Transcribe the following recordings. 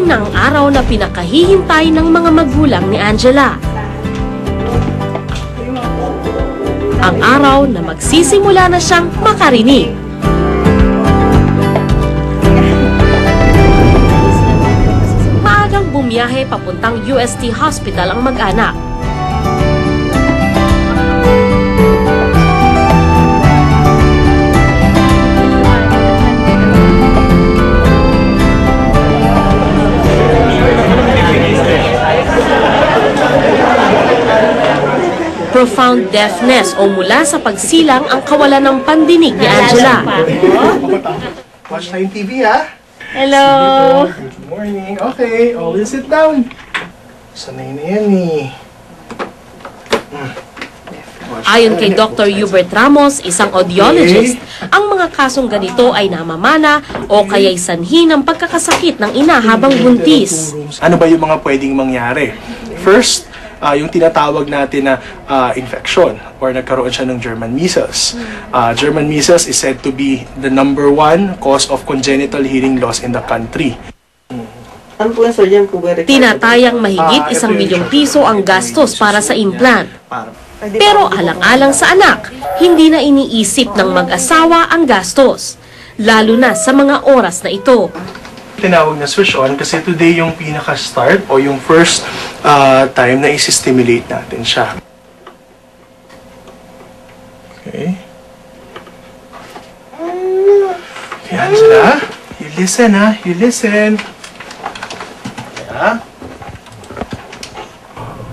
Na ang araw na pinakahihintay ng mga magulang ni Angela. Ang araw na magsisimula na siyang makarinig. Maagang bumiyahe papuntang UST Hospital ang mag-anak. Profound deafness o mula sa pagsilang ang kawalan ng pandinig ni Angela. Watch tayong TV, ha? Hello! Good morning. Okay, always sit down. Sanay na yan, eh. Mm. Watch Ayon kay Dr. Hubert Ramos, isang audiologist, ang mga kasong ganito ay namamana o kaya'y sanhi ng pagkakasakit ng ina habang buntis. Ano ba yung mga pwedeng mangyari? First, ah, yung tinatawag natin na ah, infection or nagkaroon siya ng German measles. Ah, German measles is said to be the number one cause of congenital hearing loss in the country. Ano po yung surgeon? Tinatayang mahigit isang milyong piso ang gastos para sa implant. Pero alang-alang sa anak, hindi na iniisip ng mag-asawa ang gastos. Lalo na sa mga oras na ito. Tinawag na switch on kasi today yung pinaka-start o yung first ah, time na isi-stimulate natin siya. Okay. Okay, Angela. You listen, ha? You listen. Yeah.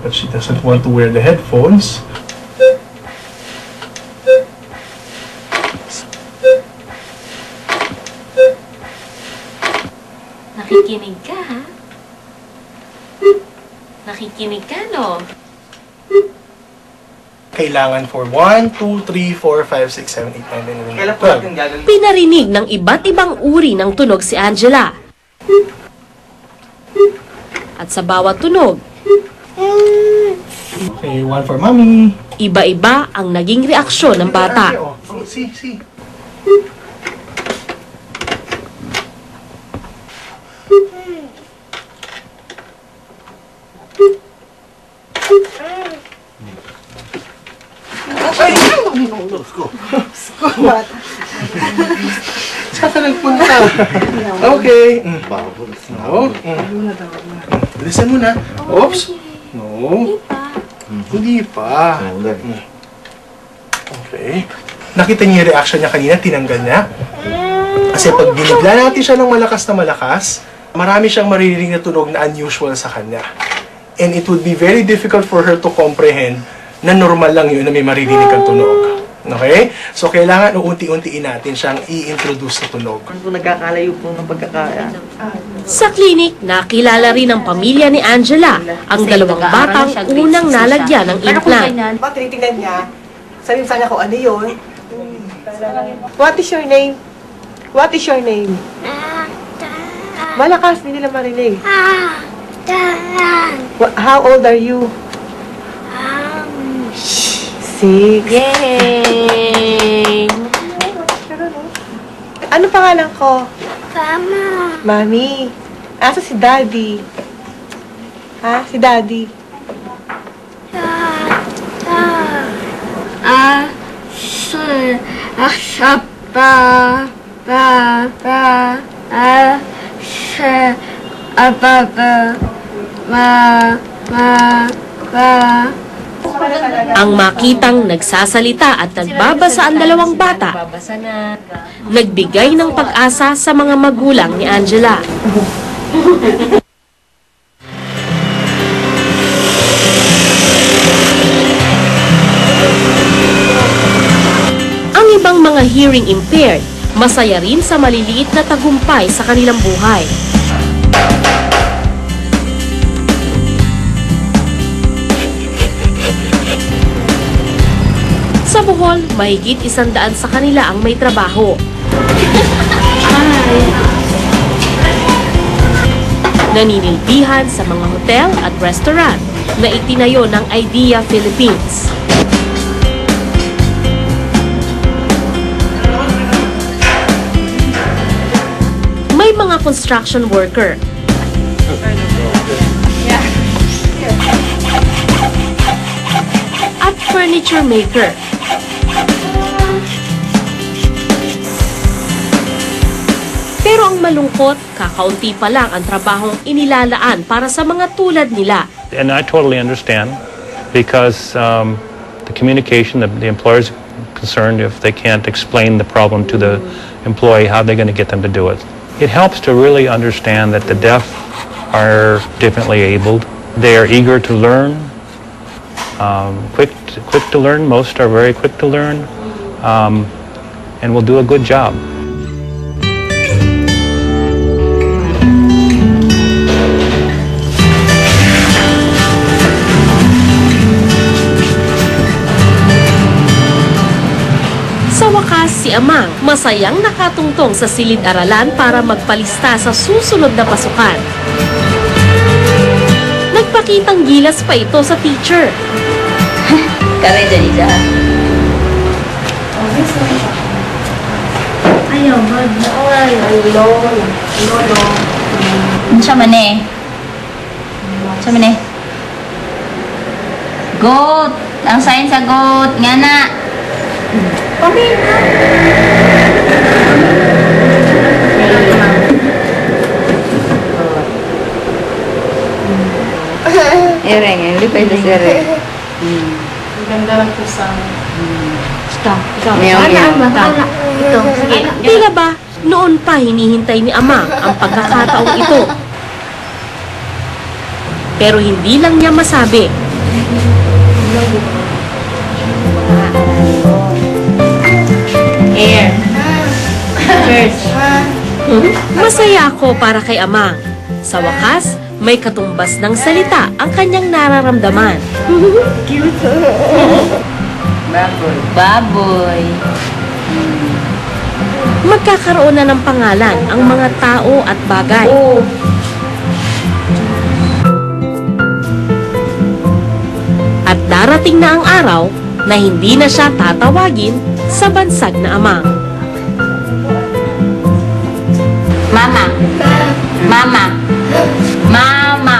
But she doesn't want to wear the headphones. Nakikinig ka, ha? Nakikinig ka, no? Kailangan for 1, 2, 3, 4, 5, 6, 7, 8, 9, 10, 11, Kailan po 12. natin gagawin? Pinarinig ng iba't ibang uri ng tunog si Angela. At sa bawat tunog, Okay, one for mommy. iba-iba ang naging reaksyon ng bata. Oh, oh, see, see. Okay. Mm. No. Mm. Listen mo na. Oops. No. Hindi pa. Mm. Okay. Nakita niyo yung reaction niya kanina, tinanggal niya. Kasi pag binigla natin siya ng malakas na malakas, marami siyang maririnig na tunog na unusual sa kanya. And it would be very difficult for her to comprehend na normal lang yun na may maririnig kang tunog. Okay? So, kailangan uunti-untiin natin siyang i-introduce sa tunog. Ano po nagkakalayo po ng pagkakaya? Sa klinik, nakilala rin ng pamilya ni Angela ang dalawang batang unang nalagyan ng implant. Ba, tinitingnan niya. Sabi sa kanya kung ano yun. What is your name? What is your name? Malakas, hindi nila marinig. Wha- How old are you? Six. Yay! Ano pangalan ko? Mama. Mami. Asa si Daddy? Ha? Si Daddy? Ah, se, ah, ba, ba, ba, ah, ah, ba, ba, ma, ma, ba. Ang makitang nagsasalita at nagbabasa ang dalawang bata, nagbigay ng pag-asa sa mga magulang ni Angela. Ang ibang mga hearing impaired, masaya rin sa maliliit na tagumpay sa kanilang buhay. Bohol, mahigit isandaan sa kanila ang may trabaho. Ay. Naninilbihan sa mga hotel at restaurant na itinayo ng IDEA Philippines. May mga construction worker furniture maker. Ang malungkot, kakaunti pa lang ang trabahong inilalaan para sa mga tulad nila. And I totally understand because um, the communication, the, the employer's concerned if they can't explain the problem to the employee, how they're going to get them to do it. It helps to really understand that the deaf are differently abled. They are eager to learn, um, quick, quick to learn. Most are very quick to learn, um, and will do a good job. Si Amang masayang nakatungtong sa silid-aralan para magpalista sa susunod na pasukan. Nagpakitang gilas pa ito sa teacher. Kami dyan isa. Ayaw, bad. Ay, lolo. Lolo. Ano siya man eh? Siya man eh? Goat! Ang sign sa goat! Nga na! Ereng, hindi pa ito si Ereng. Meow, meow. Ito, sige. Tila ba, noon pa hinihintay ni Amang ang pagkakataong ito. Pero hindi lang niya masabi. Air. First. Masaya ako para kay Amang. Sa wakas, may katumbas ng salita ang kanyang nararamdaman. Baboy. Baboy. Magkakaroon na ng pangalan ang mga tao at bagay. At darating na ang araw na hindi na siya tatawagin sa bansag na amang. Mama. Mama. Mama.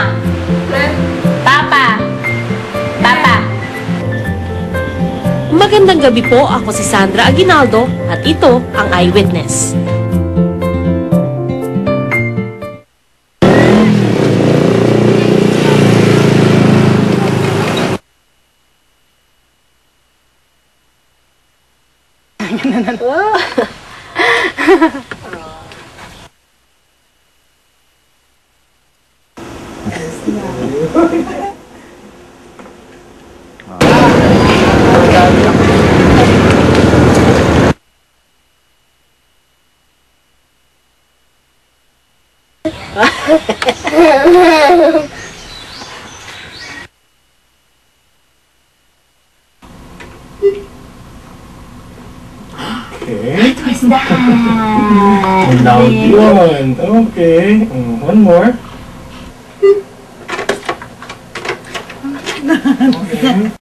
Papa. Papa. Magandang gabi po, ako si Sandra Aguinaldo at ito ang Eyewitness. makanan. Oh. Oh. Okay. Ang loud yun. Okay. Mm, one more. Okay.